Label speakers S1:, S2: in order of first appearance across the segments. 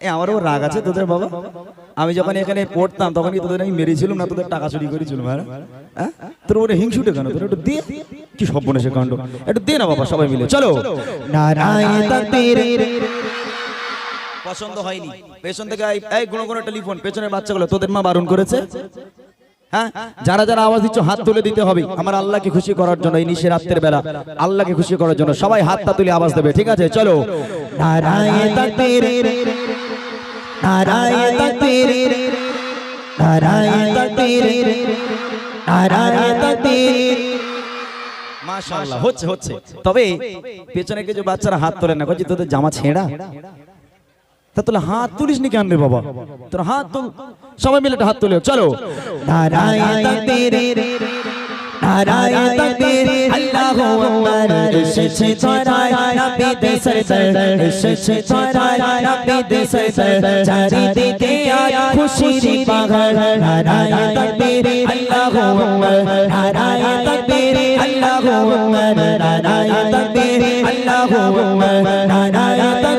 S1: এ আমারও রাগ আছে তোদের বাবা। আমি যখন এখানে পড়তাম তখন কি তোদের আমি মেরেছিলাম না তোদের টাকা চুরি করেছিলাম? হ্যাঁ? হ্যাঁ? তোর ওরে হিংসুটে কেন? তোর একটু দে। কি সব বনে সে কাণ্ড একটু দে না বাবা সবাই মিলে। চলো। পছন্দ হয়নি। পেছন থেকে এই- এই গুণ গুণ টেলিফোন। পেছনের বাচ্চাগুলো তোদের মা বারণ করেছে? হ্যাঁ? যারা যারা আওয়াজ দিচ্ছ হাত তুলে দিতে হবে। আমার আল্লাহকে খুশি করার জন্য এই নিশে রাত্রের বেলা। আল্লাহকে খুশি করার জন্য সবাই হাতটা তুলে আওয়াজ দেবে। ঠিক আছে? চলো। নারায়ণ মাশাআল্লাহ হচ্ছে হচ্ছে। তবে পেছনে কিছু বাচ্চারা হাত তোলে না। কইছি তোদের জামা ছেঁড়া? তা তোলে হাত তুলিস নি কেন রে বাবা? তোর হাত তুল। সবাই মিলে হাত তুলে চলো। নারায়ণ তেরে নারায়ণ তেরে আল্লাহু আকবার এসেছে ধরায় নবী দে সরদার, এসেছে ধরায় নবী দে সরদার। চারিদিকে আজ খুশির তেরে আল্লাহু আকবার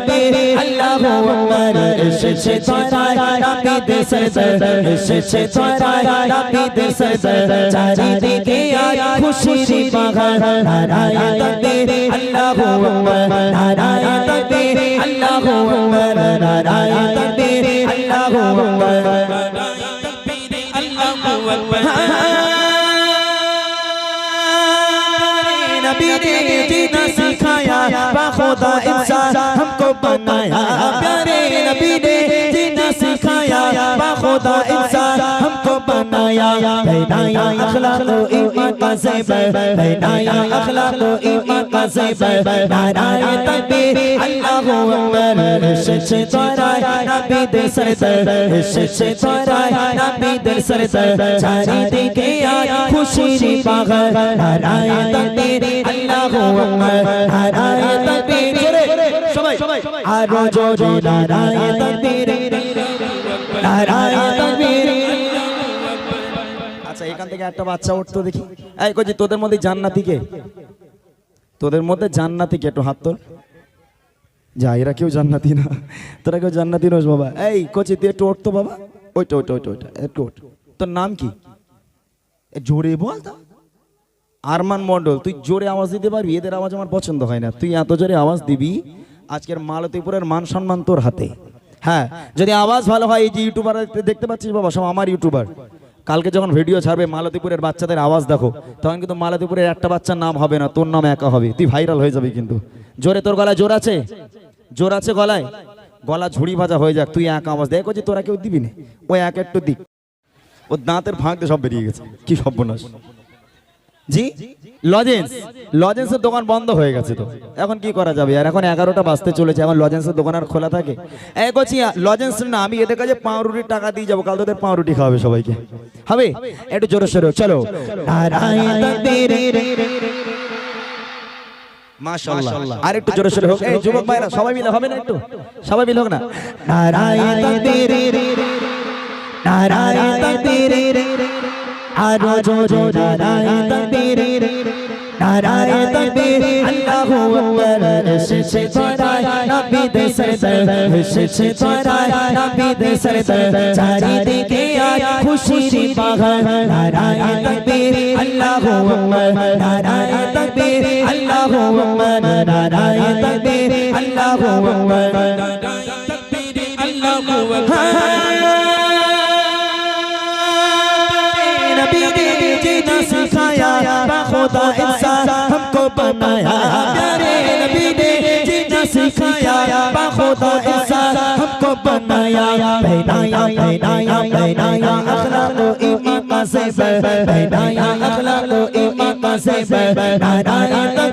S1: نبی اللہ اکبر ارشد چوتھا نبی دے سر ارشد چوتھا نبی دے سر چاری دے کے آیا خوشی دی بہار نعرہ تکبیر اللہ اکبر نعرہ تکبیر اللہ اکبر نعرہ تکبیر اللہ اکبر اللہ اکبر نبی نے جینا سکھایا با خدا بنایا پیارے نبی نے جینا سکھایا با خدا انسان ہم کو بنایا۔ بنایا اخلاق و ایمان کا زیبر بنایا اخلاق و ایمان کا زیبر نارائے تنبیر اللہ اکبر شش چوڑائے نبی دے سردر شش چوڑائے نبی دے سردر چاری دے گیا خوشی نی پاغر نارائے تنبیر اللہ اکبر۔ আরও জোরে নারায়ণ তাকবীর নারায়ণ তাকবীর আচ্ছা এখান থেকে একটা বাচ্চা উঠতো দেখি। এই কজি তোদের মধ্যে জান্নাতি কে? তোদের মধ্যে জান্নাতি কে? একটু হাত তোল। যা, এরা কেউ জান্নাতি না। তোরা কেউ জান্নাতি নোস বাবা। এই কচি, তুই একটু উঠতো বাবা। ওইটা ওইটা ওইটা ওইটা, একটু ওঠ। তোর নাম কি? জোরে বল তা। আরমান মন্ডল, তুই জোরে আওয়াজ দিতে পারবি? এদের আওয়াজ আমার পছন্দ হয় না। তুই এত জোরে আওয়াজ দিবি আজকের মালতীপুরের মান সম্মান তোর হাতে। হ্যাঁ যদি আওয়াজ ভালো হয়, এই যে ইউটিউবার দেখতে পাচ্ছিস বাবা, সব আমার ইউটিউবার কালকে যখন ভিডিও ছাড়বে, মালতীপুরের বাচ্চাদের আওয়াজ দেখো, তখন কিন্তু মালতীপুরের একটা বাচ্চার নাম হবে না, তোর নাম একা হবে। তুই ভাইরাল হয়ে যাবি কিন্তু। জোরে তোর গলায় জোর আছে? জোর আছে গলায়? গলা ঝুড়ি ভাজা হয়ে যাক, তুই এক আওয়াজ দেখো যে তোরা কেউ দিবি না। ওই এক একটু দিক। ও দাঁতের ফাঁক দিয়ে সব বেরিয়ে গেছে। কি সর্বনাশ। জি? লজেন্স লজেন্সের দোকান বন্ধ হয়ে গেছে তো। এখন কি করা যাবে? আর এখন এগারোটা বাজতে চলেছে এখন লজেন্সের দোকান আর খোলা থাকে? এই করছি লজেন্স না আমি এদের কাছে পাউরুটির টাকা দিয়ে যাব কাল তোদের পাউরুটি খাওয়াবে সবাইকে। হবে? একটু জোরে সরে চলো। নারায়ণ তেরে মাশাআল্লাহ। আর একটু জোরে সরে। হোক এই যুবক ভাইরা সবাই মিলে হবে না একটু? সবাই মিলে হোক না। নারায়ণ নারায়ণ আরও জোরে নারায়ণ তেরে নারায়ণ তেরে আল্লাহু আকবার এসেছে ধরায় নবী দে সরদার এসেছে ধরায় নবী দে সরদার চারিদিকে আজ খুশির বাগান নারায়ণ তেরে আল্লাহু আকবার নারায়ণ তেরে আল্লাহু আকবার নারায়ণ তেরে আল্লাহু আকবার नबी खुदा इंसान हमको बनाया प्यारे नबी ने जीना सिखाया खुदा इंसान हमको बनाया पहनाया पहनाया पहनाया अखलाक ईमान का ज़ेवर पहनाया अखलाक ईमान का ज़ेवर नारायण तकबीर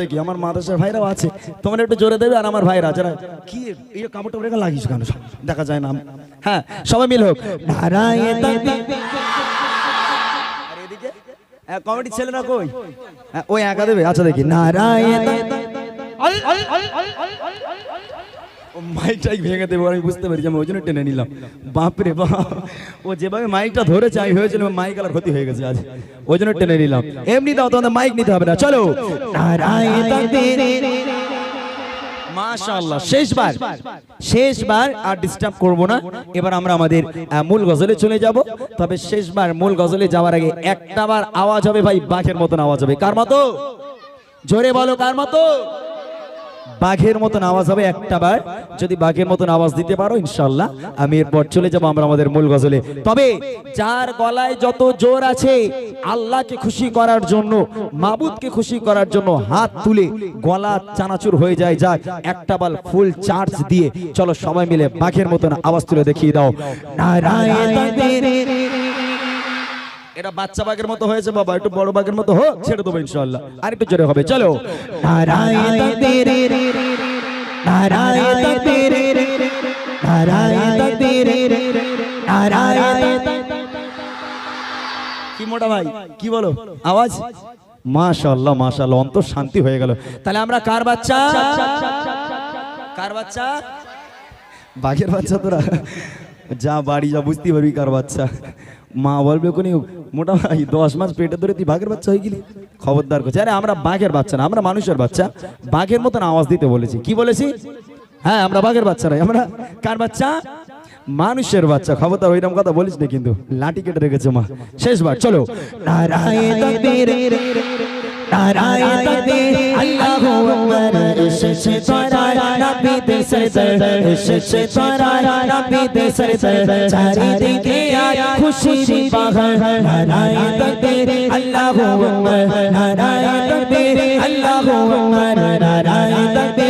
S2: দেখি, আমার মাদ্রাসার ভাইরাও আছে। তোমরা একটু জোরে দেবে আর আমার ভাইরা যারা কি এই লাগিস কেন? দেখা যায় না। হ্যাঁ সবাই মিল হোক। কমেডি ছেলে না কই? হ্যাঁ, ওই একা দেবে? আচ্ছা দেখি। না
S1: নারায়
S2: ও মাইকটাই ভেঙে দেবো আমি বুঝতে পারি আমি ওই জন্য টেনে নিলাম। বাপরে বাপ। ও যেভাবে মাইকটা ধরেছে আমি হয়েছিল মাইক আর ক্ষতি হয়ে গেছে আজ। ওই জন্য টেনে নিলাম। এমনি দাও তোমাদের মাইক নিতে হবে না। চলো।
S1: নারায় তাকবীর
S2: মাশাআল্লাহ শেষবার শেষবার আর ডিস্টার্ব করব না। এবার আমরা আমাদের মূল গজলে চলে যাব। তবে শেষবার মূল গজলে যাওয়ার আগে একটা বার আওয়াজ হবে ভাই বাঘের মতন আওয়াজ হবে। কার মতো? জোরে বলো কার মতো? বাঘের মতন আওয়াজ হবে একটা বার। যদি বাঘের মতন আওয়াজ দিতে পারো ইনশাল্লাহ আমি এরপর চলে যাব আমরা আমাদের মূল গজলে। তবে যার গলায় যত জোর আছে আল্লাহকে খুশি করার জন্য মাবুদকে খুশি করার জন্য হাত তুলে গলা চানাচুর হয়ে যায় যাক একটা বাল ফুল চার্জ দিয়ে। চলো সবাই মিলে বাঘের মতন আওয়াজ তুলে দেখিয়ে দাও।
S1: নারায় তাকবীর
S2: এটা বাচ্চা বাঘের মতো হয়েছে বাবা একটু বড় বাঘের মতো হোক ছেড়ে দেবো ইনশাল্লাহ আর একটু জোরে হবে চলো। কি মোটা ভাই কি বলো? আওয়াজ? মাশাআল্লাহ মাশাআল্লাহ অন্তর শান্তি হয়ে গেল। তাহলে আমরা কার বাচ্চা? কার বাচ্চা? বাঘের বাচ্চা তোরা। যা বাড়ি যা বুঝতে পারবি কার বাচ্চা। মা বলবে কোনি মোটা ভাই দশ মাস পেটে ধরে তুই বাঘের বাচ্চা হয়ে গেলি? খবরদার করছে। আরে আমরা বাঘের বাচ্চা না আমরা মানুষের বাচ্চা। বাঘের মতন আওয়াজ দিতে বলেছি। কি বলেছি? হ্যাঁ আমরা বাঘের বাচ্চা নাই আমরা কার বাচ্চা? মানুষের বাচ্চা। খবরদার ওইরকম কথা বলিস না কিন্তু। লাঠি কেটে রেখেছে মা। শেষবার চলো।
S1: নারায় তাকবীর নারায় তাকবীর আল্লাহু আকবার এসেছে ছড়ায় ছড়ায় নবীদের সরদার আল্লাহু আকবার নারায় তাকবীর